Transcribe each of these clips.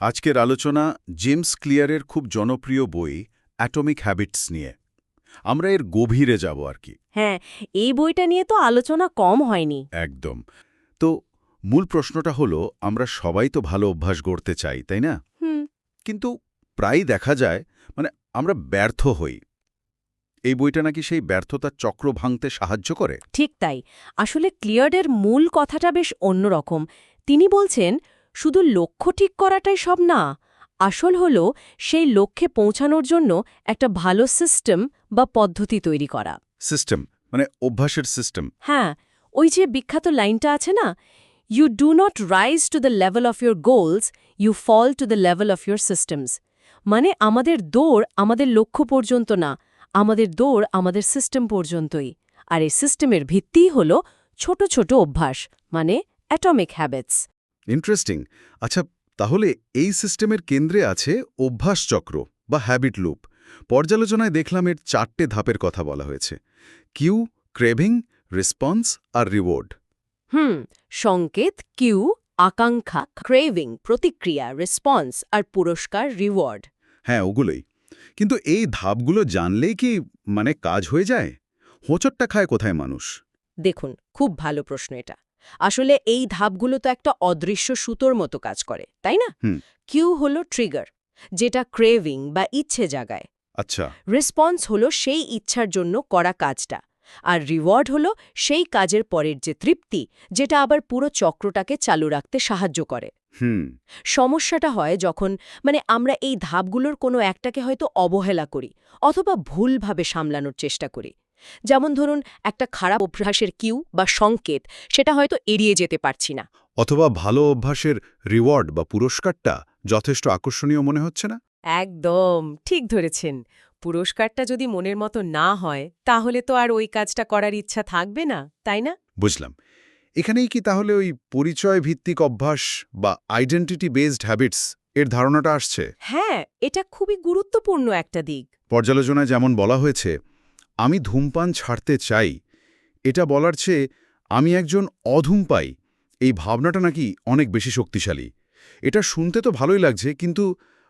আজকের আলোচনা জেমস ক্লিয়ারের খুব জনপ্রিয় বই অ্যাটমিক হ্যাবিটস নিয়ে। আমরা এর গভীরে যাব আর কি। হ্যাঁ এই বইটা নিয়ে তো আলোচনা কম হয়নি। একদম। তো মূল প্রশ্নটা হলো আমরা সবাই তো ভালো অভ্যাস গড়তে চাই তাই না? হুম। কিন্তু প্রায়ই দেখা যায় মানে আমরা ব্যর্থ হই। এই বইটা নাকি সেই ব্যর্থতার চক্র ভাঙতে সাহায্য করে? ঠিক তাই। আসলে ক্লিয়ার্ডের মূল কথাটা বেশ অন্যরকম। তিনি বলছেন শুধু লক্ষ্য ঠিক করাটাই সব না আসল হল সেই লক্ষ্যে পৌঁছানোর জন্য একটা ভালো সিস্টেম বা পদ্ধতি তৈরি করা। সিস্টেম মানে অভ্যাসের সিস্টেম হ্যাঁ ওই যে বিখ্যাত লাইনটা আছে না you do not rise to the level of your goals you fall to the level of your systems মানে আমাদের দৌড় আমাদের লক্ষ্য পর্যন্ত না আমাদের দৌড় আমাদের সিস্টেম পর্যন্তই। আর এই সিস্টেমের ভিত্তিই হল ছোট ছোট অভ্যাস মানে অ্যাটমিক হ্যাবিটস ইন্টারেস্টিং আচ্ছা তাহলে এই সিস্টেমের কেন্দ্রে আছে অভ্যাস চক্র বা হ্যাবিট লুপ পর্যালোচনায় দেখলাম এর চারটে ধাপের কথা বলা হয়েছে। কিউ ক্রেভিং রেসপন্স আর রিওয়ার্ড হুম সংকেত কিউ আকাঙ্ক্ষা ক্রেভিং প্রতিক্রিয়া রেসপন্স আর পুরস্কার রিওয়ার্ড হ্যাঁ ওগুলোই। কিন্তু এই ধাপগুলো জানলেই কি মানে কাজ হয়ে যায়? হোঁচটটা খায় কোথায় মানুষ? দেখুন খুব ভালো প্রশ্ন এটা। আসলে এই ধাপগুলো তো একটা অদৃশ্য সুতোর মতো কাজ করে তাই না? কিউ হলো ট্রিগার যেটা ক্রেভিং বা ইচ্ছে জাগায়। আচ্ছা। রেসপন্স হলো সেই ইচ্ছার জন্য করা কাজটা আর রিওয়ার্ড হলো সেই কাজের পরের যে তৃপ্তি যেটা আবার পুরো চক্রটাকে চালু রাখতে সাহায্য করে। হুম। সমস্যাটা হয় যখন মানে আমরা এই ধাপগুলোর কোনো একটাকে হয়তো অবহেলা করি অথবা ভুলভাবে সামলানোর চেষ্টা করি। যেমন ধরুন একটা খারাপ অভ্যাসের কিউ বা সংকেত সেটা হয়তো এড়িয়ে যেতে পারছি না। অথবা ভালো অভ্যাসের রিওয়ার্ড বা পুরস্কারটা যথেষ্ট আকর্ষণীয় মনে হচ্ছে না? একদম ঠিক ধরেছেন। পুরস্কারটা যদি মনের মতো না হয় তাহলে তো আর ওই কাজটা করার ইচ্ছা থাকবে না তাই না? বুঝলাম। এখানেই কি তাহলে ওই পরিচয় ভিত্তিক অভ্যাস বা আইডেন্টিটি বেসড হ্যাবিটস এর ধারণাটা আসছে? হ্যাঁ এটা খুবই গুরুত্বপূর্ণ একটা দিক। পর্যালোচনায় যেমন বলা হয়েছে আমি ধূমপান ছাড়তে চাই, এটা বলার চেয়ে আমি একজন অধূমপাই এই ভাবনাটা নাকি অনেক বেশি শক্তিশালী। এটা শুনতে তো ভালোই লাগছে, কিন্তু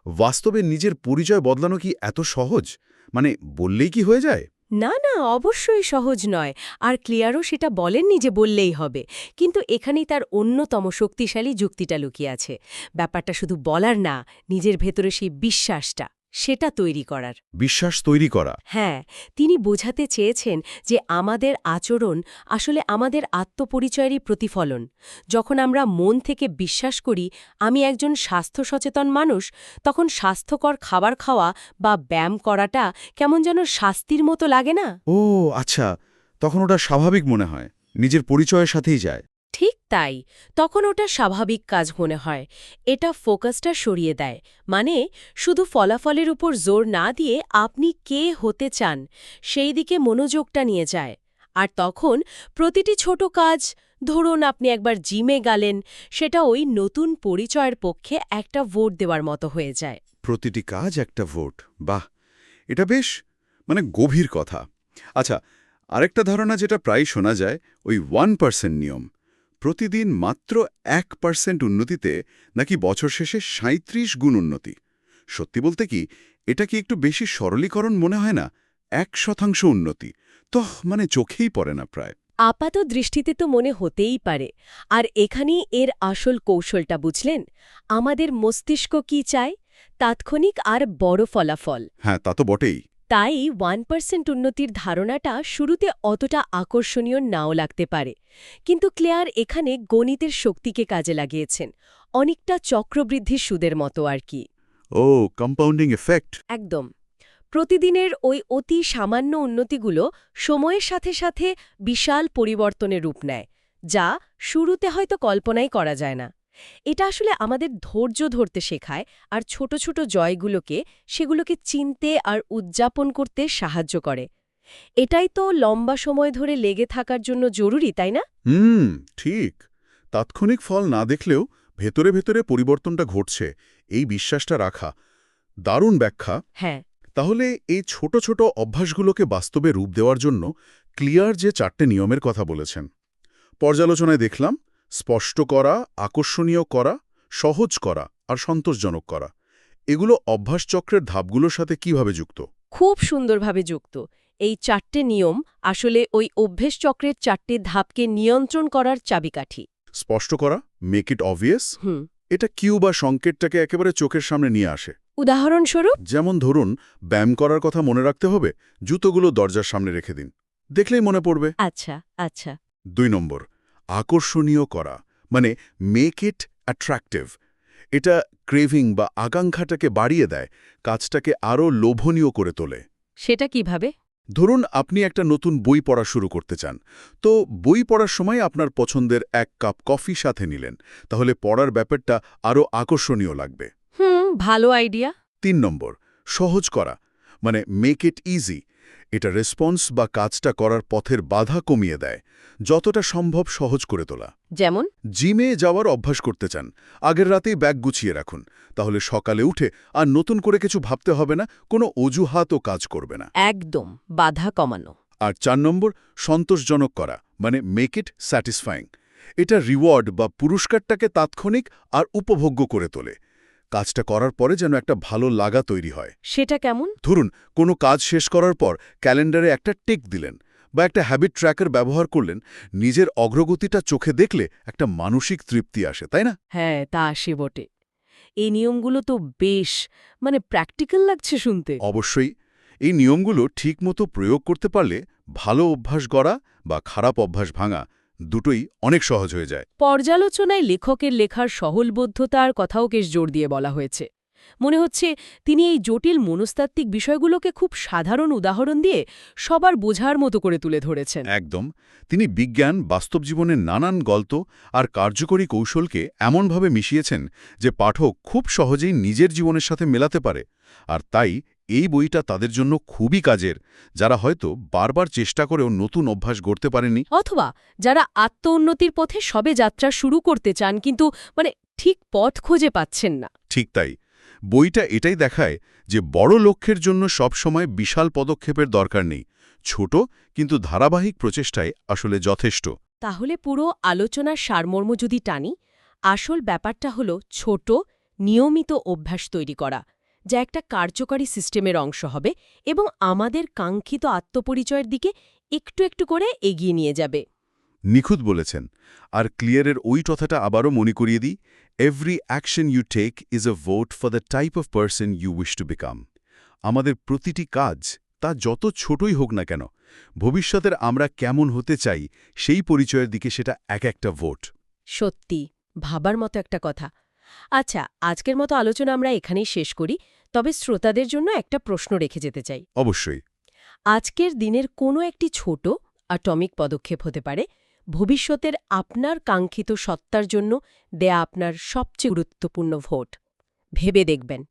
বাস্তবে নিজের পরিচয় বদলানো কি এত সহজ? মানে বললেই কি হয়ে যায়? না না, অবশ্যই সহজ নয়। আর ক্লিয়ারও সেটা বলেননি যে বললেই হবে। কিন্তু এখানেই তার অন্যতম শক্তিশালী যুক্তিটা লুকিয়ে আছে। ব্যাপারটা শুধু বলার না, নিজের ভেতরে সেই বিশ্বাসটা। সেটা তৈরি করার। বিশ্বাস তৈরি করা। হ্যাঁ তিনি বোঝাতে চেয়েছেন যে আমাদের আচরণ আসলে আমাদের আত্মপরিচয়েরই প্রতিফলন। যখন আমরা মন থেকে বিশ্বাস করি আমি একজন স্বাস্থ্য সচেতন মানুষ তখন স্বাস্থ্যকর খাবার খাওয়া বা ব্যায়াম করাটা কেমন যেন শাস্তির মতো লাগে না? ও আচ্ছা তখন ওটা স্বাভাবিক মনে হয় নিজের পরিচয়ের সাথেই যায়। ঠিক তাই, তখন ওটা স্বাভাবিক কাজ মনে হয়। এটা ফোকাসটা সরিয়ে দেয়। মানে শুধু ফলাফলের উপর জোর না দিয়ে আপনি কে হতে চান, সেই দিকে মনোযোগটা নিয়ে যায়। আর তখন প্রতিটি ছোট কাজ, ধরুন আপনি একবার জিমে গেলেন, সেটা ওই নতুন পরিচয়ের পক্ষে একটা ভোট দেওয়ার মতো হয়ে যায়। প্রতিটি কাজ একটা ভোট। বাহ! এটা বেশ মানে গভীর কথা। আচ্ছা আরেকটা ধারণা যেটা প্রায় শোনা যায়, ওই ওয়ান পার্সেন্ট নিয়ম। প্রতিদিন মাত্র এক পার্সেন্ট উন্নতিতে নাকি বছর শেষে সাঁত্রিশ গুণ উন্নতি। সত্যি বলতে কি এটা কি একটু বেশি সরলীকরণ মনে হয় না? এক শতাংশ উন্নতি। তো মানে চোখেই পড়ে না প্রায়। আপাত দৃষ্টিতে তো মনে হতেই পারে। আর এখানেই এর আসল কৌশলটা বুঝলেন? আমাদের মস্তিষ্ক কি চায়? তাৎক্ষণিক আর বড় ফলাফল। হ্যাঁ তা তো বটেই। তাই ওয়ান পার্সেন্ট উন্নতির ধারণাটা শুরুতে অতটা আকর্ষণীয় নাও লাগতে পারে। কিন্তু ক্লেয়ার এখানে গণিতের শক্তিকে কাজে লাগিয়েছেন অনেকটা চক্রবৃদ্ধির সুদের মতো আর কি। ও কম্পাউন্ডিং এফেক্ট একদম। প্রতিদিনের ওই অতি সামান্য উন্নতিগুলো সময়ের সাথে সাথে বিশাল পরিবর্তনের রূপ নেয় যা শুরুতে হয়তো কল্পনাই করা যায় না। এটা আসলে আমাদের ধৈর্য ধরতে শেখায় আর ছোট ছোট জয়গুলোকে সেগুলোকে চিনতে আর উদযাপন করতে সাহায্য করে। এটাই তো লম্বা সময় ধরে লেগে থাকার জন্য জরুরি তাই না? হুম ঠিক। তাৎক্ষণিক ফল না দেখলেও ভেতরে ভেতরে পরিবর্তনটা ঘটছে এই বিশ্বাসটা রাখা। দারুণ ব্যাখ্যা। হ্যাঁ। তাহলে এই ছোট ছোট অভ্যাসগুলোকে বাস্তবে রূপ দেওয়ার জন্য ক্লিয়ার যে চারটে নিয়মের কথা বলেছেন পর্যালোচনায় দেখলাম স্পষ্ট করা আকর্ষণীয় করা সহজ করা আর সন্তোষজনক করা। এগুলো অভ্যাস চক্রের ধাপগুলোর সাথে কীভাবে যুক্ত? খুব সুন্দরভাবে যুক্ত। এই চারটে নিয়ম আসলে ওই অভ্যেস চক্রের চারটে ধাপকে নিয়ন্ত্রণ করার চাবিকাঠি। স্পষ্ট করা মেক ইট অবভিয়াস এটা কিউ বা সংকেতটাকে একেবারে চোখের সামনে নিয়ে আসে। উদাহরণস্বরূপ? যেমন ধরুন ব্যায়াম করার কথা মনে রাখতে হবে জুতোগুলো দরজার সামনে রেখে দিন। দেখলেই মনে পড়বে। আচ্ছা আচ্ছা। দুই নম্বর আকর্ষণীয় করা মানে মেক ইট অ্যাট্রাক্টিভ এটা ক্রেভিং বা আকাঙ্ক্ষাটাকে বাড়িয়ে দেয় কাজটাকে আরও লোভনীয় করে তোলে। সেটা কীভাবে? ধরুন আপনি একটা নতুন বই পড়া শুরু করতে চান। তো বই পড়ার সময় আপনার পছন্দের এক কাপ কফি সাথে নিলেন তাহলে পড়ার ব্যাপারটা আরও আকর্ষণীয় লাগবে। হুম ভালো আইডিয়া। তিন নম্বর সহজ করা মানে মেক ইট ইজি এটা রেসপন্স বা কাজটা করার পথের বাধা কমিয়ে দেয় যতটা সম্ভব সহজ করে তোলা। যেমন? জিমে যাওয়ার অভ্যাস করতে চান আগের রাতেই ব্যাগ গুছিয়ে রাখুন তাহলে সকালে উঠে আর নতুন করে কিছু ভাবতে হবে না কোনো অজুহাতও কাজ করবে না। একদম বাধা কমানো। আর চার নম্বর সন্তোষজনক করা মানে মেক ইট স্যাটিসফাইং এটা রিওয়ার্ড বা পুরস্কারটাকে তাৎক্ষণিক আর উপভোগ্য করে তোলে। কাজটা করার পরে যেন একটা ভালো লাগা তৈরি হয়। সেটা কেমন? ধরুন কোনো কাজ শেষ করার পর ক্যালেন্ডারে একটা টেক দিলেন বা একটা হ্যাবিট ট্র্যাকার ব্যবহার করলেন নিজের অগ্রগতিটা চোখে দেখলে একটা মানসিক তৃপ্তি আসে তাই না? হ্যাঁ তা আসে বটে। এই নিয়মগুলো তো বেশ মানে প্র্যাকটিক্যাল লাগছে শুনতে। অবশ্যই এই নিয়মগুলো ঠিকমতো প্রয়োগ করতে পারলে ভালো অভ্যাস গড়া বা খারাপ অভ্যাস ভাঙা দুটোই অনেক সহজ হয়ে যায়। পর্যালোচনায় লেখকের লেখার সহলবদ্ধতার কথাও কেশ জোর দিয়ে বলা হয়েছে। মনে হচ্ছে তিনি এই জটিল মনস্তাত্ত্বিক বিষয়গুলোকে খুব সাধারণ উদাহরণ দিয়ে সবার বোঝার মতো করে তুলে ধরেছেন। একদম। তিনি বিজ্ঞান বাস্তব জীবনের নানান গল্প আর কার্যকরী কৌশলকে এমনভাবে মিশিয়েছেন যে পাঠক খুব সহজেই নিজের জীবনের সাথে মেলাতে পারে। আর তাই এই বইটা তাদের জন্য খুবই কাজের যারা হয়তো বারবার চেষ্টা করেও নতুন অভ্যাস গড়তে পারেনি অথবা যারা আত্ম উন্নতির পথে সবে যাত্রা শুরু করতে চান কিন্তু মানে ঠিক পথ খুঁজে পাচ্ছেন না। ঠিক তাই। বইটা এটাই দেখায় যে বড় লক্ষ্যের জন্য সবসময় বিশাল পদক্ষেপের দরকার নেই। ছোট কিন্তু ধারাবাহিক প্রচেষ্টায় আসলে যথেষ্ট। তাহলে পুরো আলোচনার সারমর্ম যদি টানি আসল ব্যাপারটা হলো ছোট নিয়মিত অভ্যাস তৈরি করা। যা একটা কার্যকরী সিস্টেমের অংশ হবে এবং আমাদের কাঙ্ক্ষিত আত্মপরিচয়ের দিকে একটু একটু করে এগিয়ে নিয়ে যাবে। নিখুঁত বলেছেন। আর ক্লিয়ারের ওই কথাটা আবারও মনে করিয়ে দিই every action you take is a vote for the type of person you wish to become আমাদের প্রতিটি কাজ তা যত ছোটই হোক না কেন ভবিষ্যতের আমরা কেমন হতে চাই সেই পরিচয়ের দিকে সেটা এক একটা ভোট সত্যি ভাবার মতো একটা কথা। আচ্ছা আজকের মতো আলোচনা আমরা এখানেই শেষ করি। তবে শ্রোতাদের জন্য একটা প্রশ্ন রেখে যেতে চাই। অবশ্যই। আজকের দিনের কোনো একটি ছোট অ্যাটমিক পদক্ষেপ হতে পারে ভবিষ্যতের আপনার কাঙ্ক্ষিত সত্তার জন্য দেয়া আপনার সবচেয়ে গুরুত্বপূর্ণ ভোট। ভেবে দেখবেন।